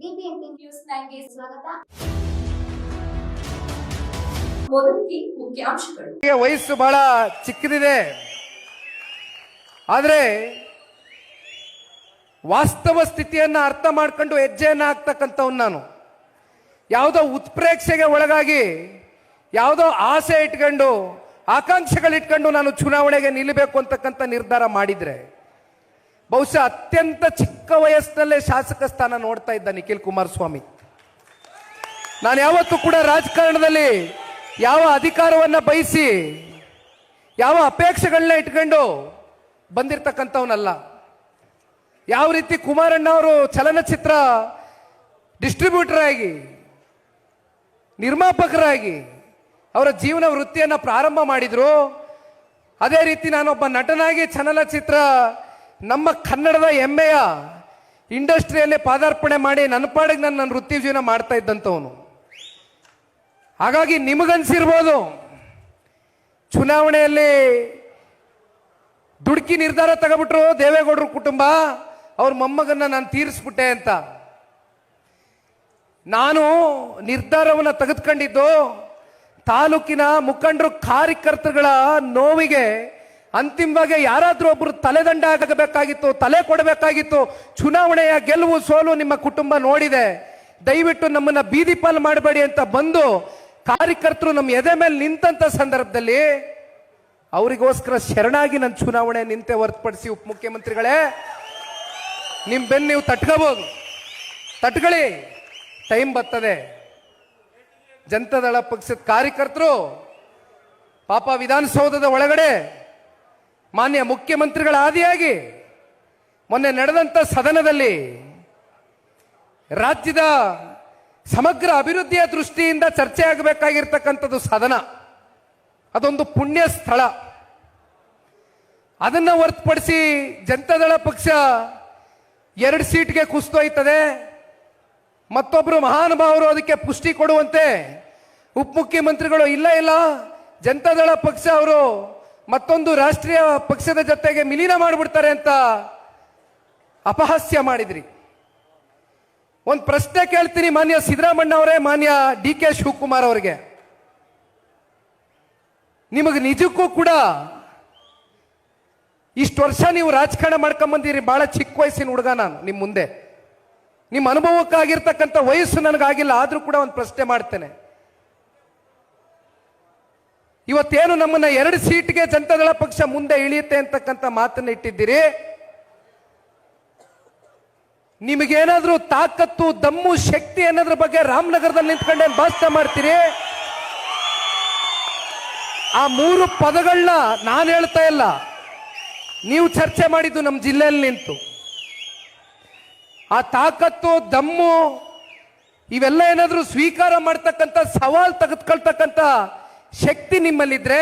News ಸ್ವಾಗತ. ವಯಸ್ಸು ಬಹಳ ಚಿಕ್ಕದಿದೆ. ಆದರೆ ವಾಸ್ತವ ಸ್ಥಿತಿಯನ್ನ ಅರ್ಥ ಮಾಡ್ಕೊಂಡು ಹೆಜ್ಜೆಯನ್ನ ಹಾಕ್ತಕ್ಕಂಥವ್ನು ನಾನು. ಯಾವುದೋ ಉತ್ಪ್ರೇಕ್ಷೆಗೆ ಒಳಗಾಗಿ ಯಾವುದೋ ಆಸೆ ಇಟ್ಕೊಂಡು, ಆಕಾಂಕ್ಷೆಗಳಿಟ್ಕೊಂಡು ನಾನು ಚುನಾವಣೆಗೆ ನಿಲ್ಲಬೇಕು ಅಂತಕ್ಕಂಥ ನಿರ್ಧಾರ ಮಾಡಿದ್ರೆ ಬಹುಶಃ ಅತ್ಯಂತ ಚಿಕ್ಕ ವಯಸ್ಸಿನಲ್ಲೇ ಶಾಸಕ ಸ್ಥಾನ ನೋಡ್ತಾ ಇದ್ದ ನಿಖಿಲ್ ಕುಮಾರಸ್ವಾಮಿ. ನಾನು ಯಾವತ್ತೂ ಕೂಡ ರಾಜಕಾರಣದಲ್ಲಿ ಯಾವ ಅಧಿಕಾರವನ್ನ ಬಯಸಿ, ಯಾವ ಅಪೇಕ್ಷೆಗಳನ್ನ ಇಟ್ಕೊಂಡು ಬಂದಿರತಕ್ಕಂಥವನಲ್ಲ. ಯಾವ ರೀತಿ ಕುಮಾರಣ್ಣ ಅವರು ಚಲನಚಿತ್ರ ಡಿಸ್ಟ್ರಿಬ್ಯೂಟರ್ ಆಗಿ, ನಿರ್ಮಾಪಕರಾಗಿ ಅವರ ಜೀವನ ವೃತ್ತಿಯನ್ನು ಪ್ರಾರಂಭ ಮಾಡಿದರು, ಅದೇ ರೀತಿ ನಾನೊಬ್ಬ ನಟನಾಗಿ ಚಲನಚಿತ್ರ ನಮ್ಮ ಕನ್ನಡದ ಹೆಮ್ಮೆಯ ಇಂಡಸ್ಟ್ರಿಯಲ್ಲಿ ಪಾದಾರ್ಪಣೆ ಮಾಡಿ ನನ್ನ ಪಾಡಿಗೆ ನಾನು ನನ್ನ ವೃತ್ತಿ ಜೀವನ ಮಾಡ್ತಾ ಇದ್ದಂಥವನು. ಹಾಗಾಗಿ ನಿಮಗನ್ಸಿರ್ಬೋದು, ಚುನಾವಣೆಯಲ್ಲಿ ದುಡುಕಿ ನಿರ್ಧಾರ ತಗೊಬಿಟ್ರು ದೇವೇಗೌಡರ ಕುಟುಂಬ, ಅವ್ರ ಮೊಮ್ಮಗನ್ನ ನಾನು ತೀರಿಸ್ಬಿಟ್ಟೆ ಅಂತ. ನಾನು ನಿರ್ಧಾರವನ್ನು ತೆಗೆದುಕೊಂಡಿದ್ದು ತಾಲೂಕಿನ ಮುಖಂಡರು ಕಾರ್ಯಕರ್ತರುಗಳ ನೋವಿಗೆ ಅಂತಿಮವಾಗಿ ಯಾರಾದರೂ ಒಬ್ಬರು ತಲೆದಂಡ ಆಗಬೇಕಾಗಿತ್ತು, ತಲೆ ಕೊಡಬೇಕಾಗಿತ್ತು, ಚುನಾವಣೆಯ ಗೆಲುವು ಸೋಲು ನಿಮ್ಮ ಕುಟುಂಬ ನೋಡಿದೆ. ದಯವಿಟ್ಟು ನಮ್ಮನ್ನ ಬೀದಿ ಪಾಲು ಮಾಡಬೇಡಿ ಅಂತ ಬಂದು ಕಾರ್ಯಕರ್ತರು ನಮ್ಮ ಎದೆ ಮೇಲೆ ನಿಂತಂತ ಸಂದರ್ಭದಲ್ಲಿ ಅವರಿಗೋಸ್ಕರ ಶರಣಾಗಿ ನನ್ನ ಚುನಾವಣೆ ನಿಂತೆ ಹೊರತುಪಡಿಸಿ ಉಪಮುಖ್ಯಮಂತ್ರಿಗಳೇ, ನಿಮ್ ಬೆನ್ನು ನೀವು ತಟ್ಕೋಬಹುದು ತಟ್ಕೊಳ್ಳಿ. ಟೈಮ್ ಬರ್ತದೆ. ಜನತಾದಳ ಪಕ್ಷದ ಕಾರ್ಯಕರ್ತರು ಪಾಪ ವಿಧಾನಸೌಧದ ಒಳಗಡೆ ಮಾನ್ಯ ಮುಖ್ಯಮಂತ್ರಿಗಳ ಆದಿಯಾಗಿ ಮೊನ್ನೆ ನಡೆದಂತ ಸದನದಲ್ಲಿ ರಾಜ್ಯದ ಸಮಗ್ರ ಅಭಿವೃದ್ಧಿಯ ದೃಷ್ಟಿಯಿಂದ ಚರ್ಚೆ ಆಗಬೇಕಾಗಿರ್ತಕ್ಕಂಥದ್ದು ಸದನ. ಅದೊಂದು ಪುಣ್ಯ ಸ್ಥಳ. ಅದನ್ನ ಹೊರತುಪಡಿಸಿ ಜನತಾದಳ ಪಕ್ಷ ಎರಡು ಸೀಟ್ಗೆ ಕುಸ್ತೋಯ್ತದೆ ಮತ್ತೊಬ್ಬರು ಮಹಾನುಭಾವರು ಅದಕ್ಕೆ ಪುಷ್ಟಿ ಕೊಡುವಂತೆ ಉಪಮುಖ್ಯಮಂತ್ರಿಗಳು ಇಲ್ಲ ಇಲ್ಲ, ಜನತಾದಳ ಪಕ್ಷ ಅವರು ಮತ್ತೊಂದು ರಾಷ್ಟ್ರೀಯ ಪಕ್ಷದ ಜೊತೆಗೆ ಮಿಲೀನ ಮಾಡಿಬಿಡ್ತಾರೆ ಅಂತ ಅಪಹಾಸ್ಯ ಮಾಡಿದ್ರಿ. ಒಂದು ಪ್ರಶ್ನೆ ಕೇಳ್ತೀನಿ ಮಾನ್ಯ ಸಿದ್ದರಾಮಣ್ಣ ಅವರೇ, ಮಾನ್ಯ ಡಿ ಕೆ ಶಿವಕುಮಾರ್ ಅವರಿಗೆ. ನಿಮಗೆ ನಿಜಕ್ಕೂ ಕೂಡ ಇಷ್ಟು ವರ್ಷ ನೀವು ರಾಜಕಾರಣ ಮಾಡ್ಕೊಂಬಂದಿರಿ ಬಹಳ ಚಿಕ್ಕ ವಯಸ್ಸಿನ ಹುಡುಗ ನಾನು ನಿಮ್ಮ ಮುಂದೆ. ನಿಮ್ಮ ಅನುಭವಕ್ಕಾಗಿರ್ತಕ್ಕಂಥ ವಯಸ್ಸು ನನಗಾಗಿಲ್ಲ, ಆದರೂ ಕೂಡ ಒಂದು ಪ್ರಶ್ನೆ ಮಾಡ್ತೇನೆ. ಇವತ್ತೇನು ನಮ್ಮನ್ನ ಎರಡು ಸೀಟ್ಗೆ ಜನತಾದಳ ಪಕ್ಷ ಮುಂದೆ ಇಳಿಯುತ್ತೆ ಅಂತಕ್ಕಂಥ ಮಾತನ್ನ ಇಟ್ಟಿದ್ದೀರಿ? ನಿಮಗೇನಾದ್ರೂ ತಾಕತ್ತು, ದಮ್ಮು, ಶಕ್ತಿ ಅನ್ನೋದ್ರ ಬಗ್ಗೆ ರಾಮನಗರದಲ್ಲಿ ನಿಂತ್ಕೊಂಡೆ ಭಾಷಣ ಮಾಡ್ತೀರಿ? ಆ ಮೂರು ಪದಗಳನ್ನ ನಾನು ಹೇಳ್ತಾ ಇಲ್ಲ. ನೀವು ಚರ್ಚೆ ಮಾಡಿದ್ದು ನಮ್ಮ ಜಿಲ್ಲೆಯಲ್ಲಿ ನಿಂತು. ಆ ತಾಕತ್ತು, ದಮ್ಮು, ಇವೆಲ್ಲ ಏನಾದರೂ ಸ್ವೀಕಾರ ಮಾಡ್ತಕ್ಕಂಥ, ಸವಾಲ್ ತೆಗೆದುಕೊಳ್ತಕ್ಕಂಥ ಶಕ್ತಿ ನಿಮ್ಮಲ್ಲಿದ್ರೆ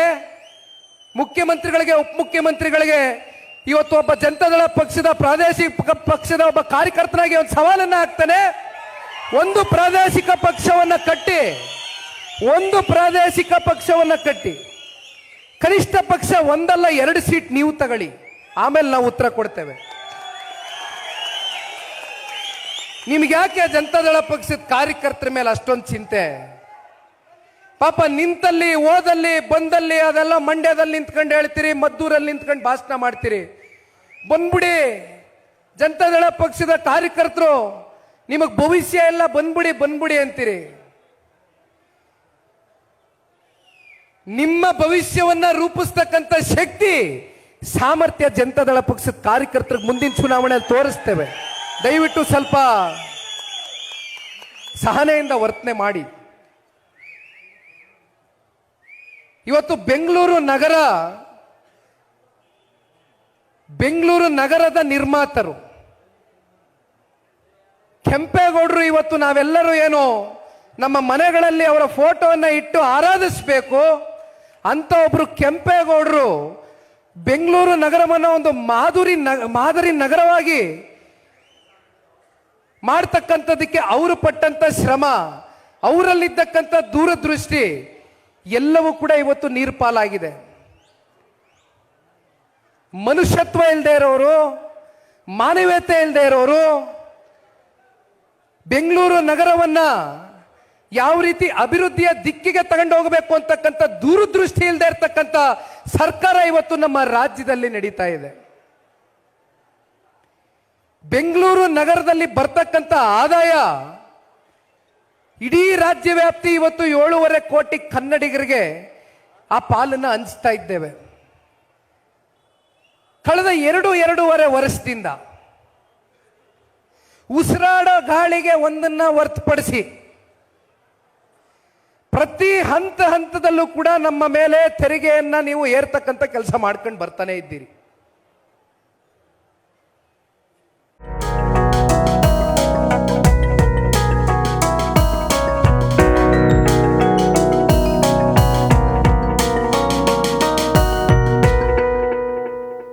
ಮುಖ್ಯಮಂತ್ರಿಗಳಿಗೆ ಉಪಮುಖ್ಯಮಂತ್ರಿಗಳಿಗೆ ಇವತ್ತು ಒಬ್ಬ ಜನತಾದಳ ಪಕ್ಷದ ಪ್ರಾದೇಶಿಕ ಪಕ್ಷದ ಒಬ್ಬ ಕಾರ್ಯಕರ್ತನಾಗಿ ಒಂದು ಸವಾಲನ್ನ ಹಾಕ್ತಾನೆ. ಒಂದು ಪ್ರಾದೇಶಿಕ ಪಕ್ಷವನ್ನ ಕಟ್ಟಿ, ಒಂದು ಪ್ರಾದೇಶಿಕ ಪಕ್ಷವನ್ನ ಕಟ್ಟಿ. ಕನಿಷ್ಠ ಪಕ್ಷ ಒಂದಲ್ಲ, ಎರಡು ಸೀಟ್ ನೀವು ತಗೊಳ್ಳಿ. ಆಮೇಲೆ ನಾವು ಉತ್ತರ ಕೊಡ್ತೇವೆ. ನಿಮ್ಗೆ ಯಾಕೆ ಜನತಾದಳ ಪಕ್ಷದ ಕಾರ್ಯಕರ್ತರ ಮೇಲೆ ಅಷ್ಟೊಂದು ಚಿಂತೆ? ಪಾಪ ನಿಂತಲ್ಲಿ, ಓದಲ್ಲಿ, ಬಂದಲ್ಲಿ, ಅದೆಲ್ಲ ಮಂಡ್ಯದಲ್ಲಿ ನಿಂತ್ಕೊಂಡು ಹೇಳ್ತೀರಿ, ಮದ್ದೂರಲ್ಲಿ ನಿಂತ್ಕೊಂಡು ಭಾಷಣ ಮಾಡ್ತೀರಿ. ಬಂದ್ಬಿಡಿ, ಜನತಾದಳ ಪಕ್ಷದ ಕಾರ್ಯಕರ್ತರು, ನಿಮಗೆ ಭವಿಷ್ಯ ಎಲ್ಲ ಬಂದ್ಬಿಡಿ ಬಂದ್ಬಿಡಿ ಅಂತೀರಿ. ನಿಮ್ಮ ಭವಿಷ್ಯವನ್ನ ರೂಪಿಸ್ತಕ್ಕಂಥ ಶಕ್ತಿ ಸಾಮರ್ಥ್ಯ ಜನತಾದಳ ಪಕ್ಷದ ಕಾರ್ಯಕರ್ತರಿಗೆ ಮುಂದಿನ ಚುನಾವಣೆಯಲ್ಲಿ ತೋರಿಸ್ತೇವೆ. ದಯವಿಟ್ಟು ಸ್ವಲ್ಪ ಸಹನೆಯಿಂದ ವರ್ತನೆ ಮಾಡಿ. ಇವತ್ತು ಬೆಂಗಳೂರು ನಗರ, ಬೆಂಗಳೂರು ನಗರದ ನಿರ್ಮಾತರು. ಕೆಂಪೇಗೌಡರು ಇವತ್ತು ನಾವೆಲ್ಲರೂ ಏನು ನಮ್ಮ ಮನೆಗಳಲ್ಲಿ ಅವರ ಫೋಟೋವನ್ನು ಇಟ್ಟು ಆರಾಧಿಸಬೇಕು. ಅಂತ ಒಬ್ರು ಕೆಂಪೇಗೌಡರು ಬೆಂಗಳೂರು ನಗರವನ್ನು ಒಂದು ಮಾಧುರಿ ನಗ- ಮಾದರಿ ನಗರವಾಗಿ ಮಾಡ್ತಕ್ಕಂಥದ್ದಕ್ಕೆ ಅವರು ಪಟ್ಟಂತ ಶ್ರಮ, ಅವರಲ್ಲಿದ್ದಕ್ಕಂಥ ದೂರದೃಷ್ಟಿ ಎಲ್ಲವೂ ಕೂಡ ಇವತ್ತು ನೀರು ಪಾಲಾಗಿದೆ ಮನುಷ್ಯತ್ವ ಇಲ್ಲದೆ ಇರೋರು, ಮಾನವೀಯತೆ ಇಲ್ಲದೆ ಇರೋರು, ಬೆಂಗಳೂರು ನಗರವನ್ನ ಯಾವ ರೀತಿ ಅಭಿವೃದ್ಧಿಯ ದಿಕ್ಕಿಗೆ ತಗೊಂಡು ಹೋಗಬೇಕು ಅಂತಕ್ಕಂಥ ದೂರದೃಷ್ಟಿ ಇಲ್ಲದೆ ಇರತಕ್ಕಂಥ ಸರ್ಕಾರ ಇವತ್ತು ನಮ್ಮ ರಾಜ್ಯದಲ್ಲಿ ನಡೀತಾ ಇದೆ. ಬೆಂಗಳೂರು ನಗರದಲ್ಲಿ ಬರ್ತಕ್ಕಂಥ ಆದಾಯ ಇಡೀ ರಾಜ್ಯ ವ್ಯಾಪ್ತಿ ಇವತ್ತು ಏಳೂವರೆ ಕೋಟಿ ಕನ್ನಡಿಗರಿಗೆ ಆ ಪಾಲನ್ನ ಹಂಚ್ತಾ ಇದ್ದೇವೆ. ಕಳೆದ ಎರಡು ಎರಡೂವರೆ ವರ್ಷದಿಂದ ಉಸಿರಾಡೋ ಗಾಳಿಗೆ ಒಂದನ್ನ ಹೊರ್ತುಪಡಿಸಿ ಪ್ರತಿ ಹಂತ ಹಂತದಲ್ಲೂ ಕೂಡ ನಮ್ಮ ಮೇಲೆ ತೆರಿಗೆಯನ್ನ ನೀವು ಏರ್ತಕ್ಕಂಥ ಕೆಲಸ ಮಾಡ್ಕೊಂಡು ಬರ್ತಾನೆ ಇದ್ದೀರಿ.